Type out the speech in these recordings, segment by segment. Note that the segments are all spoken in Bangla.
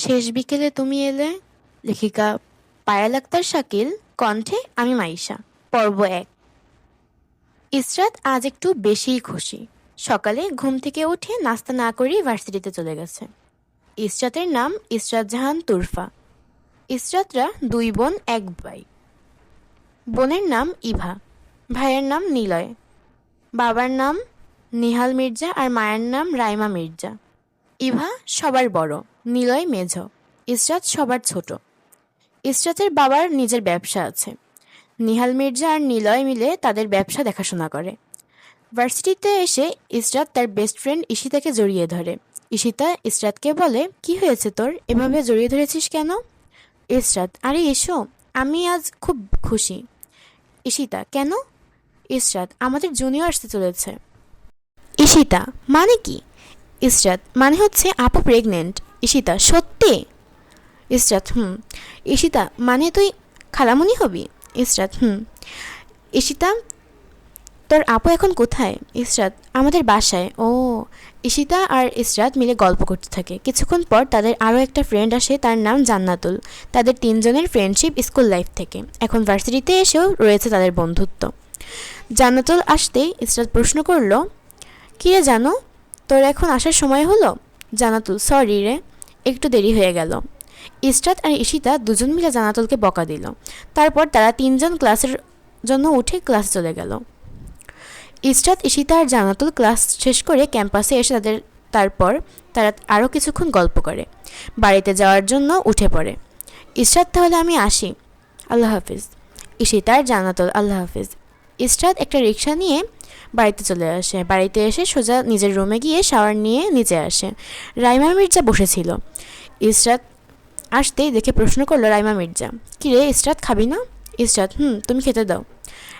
শেষ বিকেলে তুমি এলে? লেখিকা পায়াল আক্তার শাকিল, কণ্ঠে আমি মাইশা, পর্ব এক। ইসরাত আজ একটু বেশিই খুশি। সকালে ঘুম থেকে উঠে নাস্তা না করেই ভার্সিটিতে চলে গেছে। ইসরাতের নাম ইসরাত জাহান তুরফা। ইসরাতরা দুই বোন, এক ভাই। বোনের নাম ইভা, ভাইয়ের নাম নিলয়। বাবার নাম নিহাল মির্জা আর মায়ের নাম রাইমা মির্জা। ইভা সবার বড়, নিলয় মেঝ, ইসরাত সবার ছোট। ইসরাতের বাবার নিজের ব্যবসা আছে। নিহাল মির্জা আর নিলয় মিলে তাদের ব্যবসা দেখাশোনা করে। ভার্সিটিতে এসে ইসরাত তার বেস্ট ফ্রেন্ড ইশিতাকে জড়িয়ে ধরে। ইশিতা ইসরাতকে বলে, কি হয়েছে তোর? এভাবে জড়িয়ে ধরেছিস কেন? ইসরাত, আরে এসো, আমি আজ খুব খুশি। ইশিতা কেন? ইসরাত, আমাদের জুনিয়র আসতে চলেছে। ইশিতা মানে কি? ইসরাত মানে হচ্ছে আপু প্রেগনেন্ট ঈশিতা, সত্যি? ইসরাত, হুম। ঈশিতা মানে তুই খালামুনি হবি? ইসরাত, হুম। ঈশিতা, তোর আপু এখন কোথায়? ইসরাত, আমাদের বাসায়। ও, ঈশিতা আর ইসরাত মিলে গল্প করতে থাকে। কিছুক্ষণ পর তাদের আরও একটা ফ্রেন্ড আসে, তার নাম জান্নাতুল। তাদের তিনজনের ফ্রেন্ডশিপ স্কুল লাইফ থেকে। এখন ভার্সিটিতে এসেও রয়েছে তাদের বন্ধুত্ব। জান্নাতুল আসতেই ইসরাত প্রশ্ন করল, কী রে জানো তোর এখন আসার সময় হলো? জানাতুল, সরি রে, একটু দেরি হয়ে গেল। ইসরাত আর ঈশিতা দুজন মিলে জানাতুলকে বকা দিল। তারপর তারা তিনজন ক্লাসের জন্য উঠে ক্লাস চলে গেল। ইসরাত, ঈশিতা আর জানাতুল ক্লাস শেষ করে ক্যাম্পাসে এসে তাদের, তারপর তারা আরও কিছুক্ষণ গল্প করে। বাড়িতে যাওয়ার জন্য উঠে পড়ে। ইসরাত, তাহলে আমি আসি। আল্লাহ হাফিজ। ঈশিতা আর জানাতুল, আল্লাহ হাফিজ। ইসরাত একটা রিক্সা নিয়ে বাড়িতে চলে আসে। বাড়িতে এসে সোজা নিজের রুমে গিয়ে শাওয়ার নিয়ে নিচে আসে। রাইমা মির্জা বসেছিল। ইসরাত আসতেই দেখে প্রশ্ন করল, রাইমা মির্জা, কী রে ইসরাত, খাবি না? ইসরাত, হুম, তুমি খেতে দাও।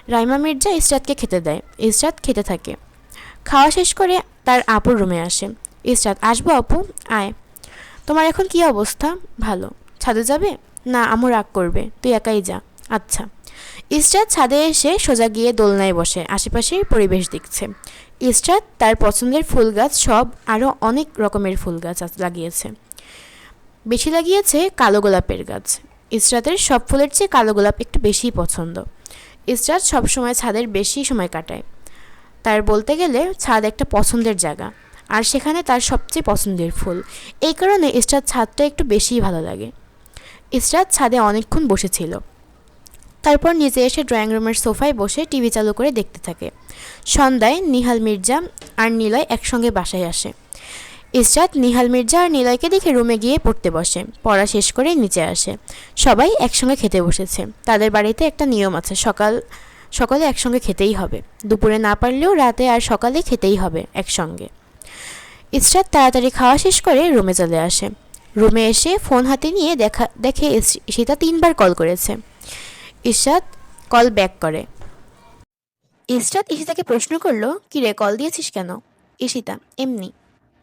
রাইমা মির্জা ইসরাতকে খেতে দেয়। ইসরাত খেতে থাকে। খাওয়া শেষ করে তার আপুর রুমে আসে। ইসরাত, আসব আপু, আয়। তোমার এখন কি অবস্থা? ভালো। ছাদে যাবে? না আমু রাগ করবে। তুই একাই যা। আচ্ছা। ইসরাত ছাদে এসে সোজা গিয়ে দোলনায় বসে, আশেপাশের পরিবেশ দেখছে। ইসরাত তার পছন্দের ফুল গাছ সব আরও অনেক রকমের ফুল গাছ লাগিয়েছে। বেশি লাগিয়েছে কালো গোলাপের গাছ। ইসরাতের সব ফুলের চেয়ে কালো গোলাপ একটু বেশিই পছন্দ। ইসরাত সবসময় ছাদের বেশি সময় কাটায়। তার বলতে গেলে ছাদ একটা পছন্দের জায়গা, আর সেখানে তার সবচেয়ে পছন্দের ফুল। এই কারণে ইসরাত ছাদটা একটু বেশিই ভালো লাগে। ইসরাত ছাদে অনেকক্ষণ বসেছিল। তারপর নিজে এসে ড্রয়িং রুমের সোফায় বসে টিভি চালু করে দেখতে থাকে। সন্ধ্যায় নিহাল মির্জা আর নিলয় একসঙ্গে বাসায় আসে। ইসরাত, নিহাল মির্জা আর নিলয়কে দেখে রুমে গিয়ে পড়তে বসে। পড়া শেষ করে নিচে আসে। সবাই একসঙ্গে খেতে বসেছে। তাদের বাড়িতে একটা নিয়ম আছে, সকাল, সকালে একসঙ্গে খেতেই হবে। দুপুরে না পারলেও রাতে আর সকালে খেতেই হবে একসঙ্গে। ইসরাত তাড়াতাড়ি খাওয়া শেষ করে রুমে চলে আসে। রুমে এসে ফোন হাতে নিয়ে দেখা, দেখে ঈশিতা তিনবার কল করেছে। ইশরাত কল ব্যাক করে। ইশরাত ইশিতাকে প্রশ্ন করল, কি রে, কল দিয়েছিস কেন? ইশিতা এমনি।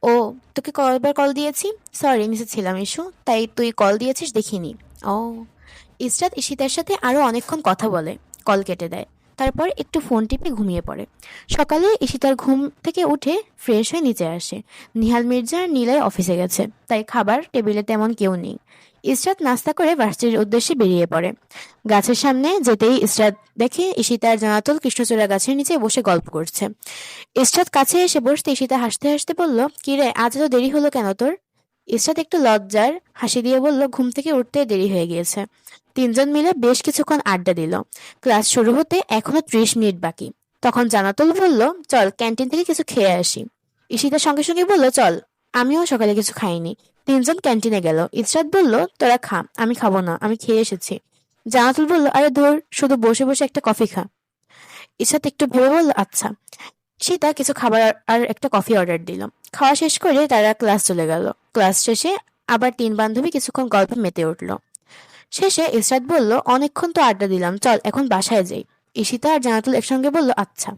ও, তোকে কয়বার কল দিয়েছি? সরি মিসে ছিলাম ইস্যু, তাই তুই কল দিয়েছিস দেখিনি। ও। ইশরাত ইশিতার সাথে আরও অনেকক্ষণ কথা বলে, কল কেটে দেয়। তারপর একটু ফোন টিপে ঘুমিয়ে পড়ে। সকালে ঈশিতার ঘুম থেকে উঠে ফ্রেশ হয়ে নিচে আসে। নিহাল মির্জা আর নীলয় অফিসে গেছে, তাই খাবার, টেবিলে তেমন কেউ নেই। ইসরাত নাস্তা করে ভার্সিটির উদ্দেশ্যে বেরিয়ে পড়ে। গাছের সামনে যেতেই ইসরাত দেখে ঈশিতা আর জানাতুল কৃষ্ণচূড়া গাছের নিচে বসে গল্প করছে। ইসরাত কাছে এসে বসতে ঈশিতা হাসতে হাসতে বলল কি রে আজ এত দেরি হলো কেন তোর? ইসরাত একটু লজ্জার হাসি দিয়ে বলল, ঘুম থেকে উঠতে দেরি হয়ে গিয়েছে। তিনজন মিলে বেশ কিছুক্ষণ আড্ডা দিল। ক্লাস শুরু হতে এখনও ত্রিশ মিনিট বাকি। তখন জানাতুল বলল, চল, ক্যান্টিন থেকে কিছু খেয়ে আসি। ঈশিতার সঙ্গে সঙ্গে বলল, চল, আমিও সকালে কিছু খাইনি। তিনজন ক্যান্টিনে গেল। ইসরাত বলল, তোরা খা, আমি খাব না, আমি খেয়ে এসেছি। জানাতুল বলল, আরে ধর, শুধু বসে বসে একটা কফি খা। ইসরাত একটু ভেবে বলল আচ্ছা। সীতা কিছু খাবার আর একটা কফি অর্ডার দিল। খাওয়া শেষ করে তারা ক্লাস চলে গেল। ক্লাস শেষে আবার তিন বান্ধবী কিছুক্ষণ গল্পে মেতে উঠল। শেষে ইসরাত বলল, অনেকক্ষণ তো আড্ডা দিলাম, চল এখন বাসায় যাই। ঈশিতা আর জানাতুল একসঙ্গে বলল আচ্ছা।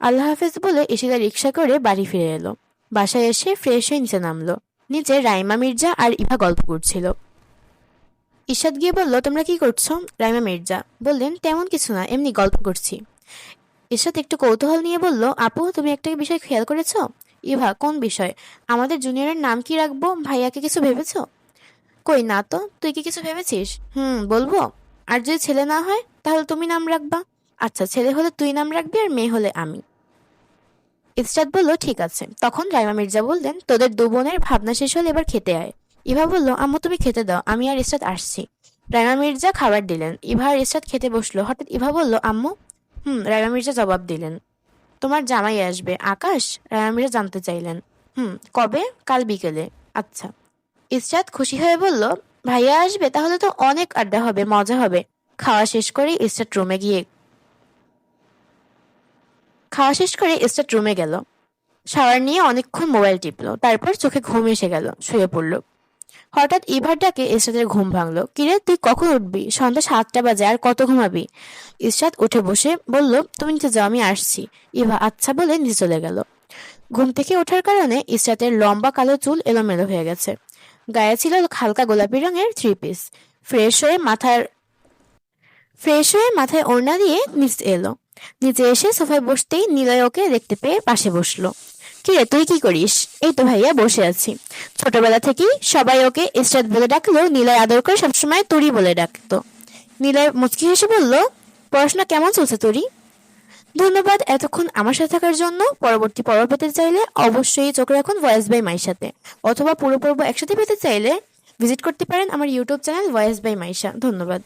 আল্লাহ হাফেজ বলে ঈশিতা রিক্সা করে বাড়ি ফিরে এলো। বাসায় এসে ফ্রেশ হয়ে নিচে নামলো। নিচে রাইমা, মির্জা আর ইভা গল্প করছিল। ঈশাদ গিয়ে বলল, তোমরা কি করছ? রাইমা, মির্জা বললেন, তেমন কিছু না, এমনি গল্প করছি। ঈশাদ একটু কৌতূহল নিয়ে বলল, আপু, তুমি একটা বিষয় খেয়াল করেছ? ইভা, কোন বিষয়? আমাদের জুনিয়রের নাম কি রাখব? ভাইয়াকে কিছু ভেবেছ? কই, না তো। তুই কি কিছু ভেবেছিস? হুম, বলব। আর যদি ছেলে না হয়, তাহলে তুমি নাম রাখবা। আচ্ছা ছেলে হলে তুই নাম রাখবি আর মেয়ে হলে আমি। ইসরাত বলল, ঠিক আছে। তখন রাইমা মির্জা বললেন, তোদের দু বোনের ভাবনা শেষ হলে এবার খেতে আয়। ইভা বলল, আম্মু, তুমি খেতে দাও, আমি আর ইসরাত আসছি। রাইমা মির্জা খাবার দিলেন। ইভা আর ইসরাত খেতে বসল। হঠাৎ ইভা বলল, আম্মু? হুম, রাইমা মির্জা জবাব দিলেন। তোমার জামাই আসবে। আকাশ রাইমা মির্জা জানতে চাইলেন। হুম, কবে? কাল বিকেলে। আচ্ছা। ইসরাত খুশি হয়ে বলল, ভাইয়া আসবে, তাহলে তো অনেক আড্ডা হবে, মজা হবে। খাওয়া শেষ করে ইসরাত রুমে গিয়ে খাওয়া শেষ করে ইসরাত রুমে গেল। শাওয়ার নিয়ে অনেকক্ষণ মোবাইল টিপলো। তারপর চোখে ঘুম এসে গেল, শুয়ে পড়ল। হঠাৎ ইভার ডাকে ইসরাতের ঘুম ভাঙলো, কিরে, তুই কখন উঠবি? সন্ধ্যা সাতটা বাজে, আর কত ঘুমাবি? ইসরাত উঠে বসে বলল, তুমি নিচে যাও, আমি আসছি। ইভা আচ্ছা বলে নিচে চলে গেল। ঘুম থেকে ওঠার কারণে ইসরাতের লম্বা কালো চুল এলোমেলো হয়ে গেছে। গায়ে ছিল হালকা গোলাপি রঙের থ্রি পিস। ফ্রেশ হয়ে মাথার, ফ্রেশ হয়ে মাথায় ওড়না দিয়ে নিচে এলো। নিচে এসে সোফায় বসতেই নিলয় ওকে দেখতে পেয়ে পাশে বসল। কিরে তুই কি করিস? এই তো ভাইয়া, বসে আছি। ছোটবেলা থেকেই সবাই ওকে ইসরাত বলে ডাকলেও নিলয় আদর করে সবসময় তুরি বলে ডাকতো। নিলয় মুচকি হেসে বলল, পড়াশোনা কেমন চলছে তুরি? ধন্যবাদ এতক্ষণ আমার সাথে থাকার জন্য। পরবর্তী পর্ব পেতে চাইলে অবশ্যই চোখ রাখুন ভয়েস বাই মাইর সাথে। অথবা পুরো পর্ব একসাথে পেতে চাইলে ভিজিট করতে পারেন আমার YouTube channel voice by Maisha ধন্যবাদ।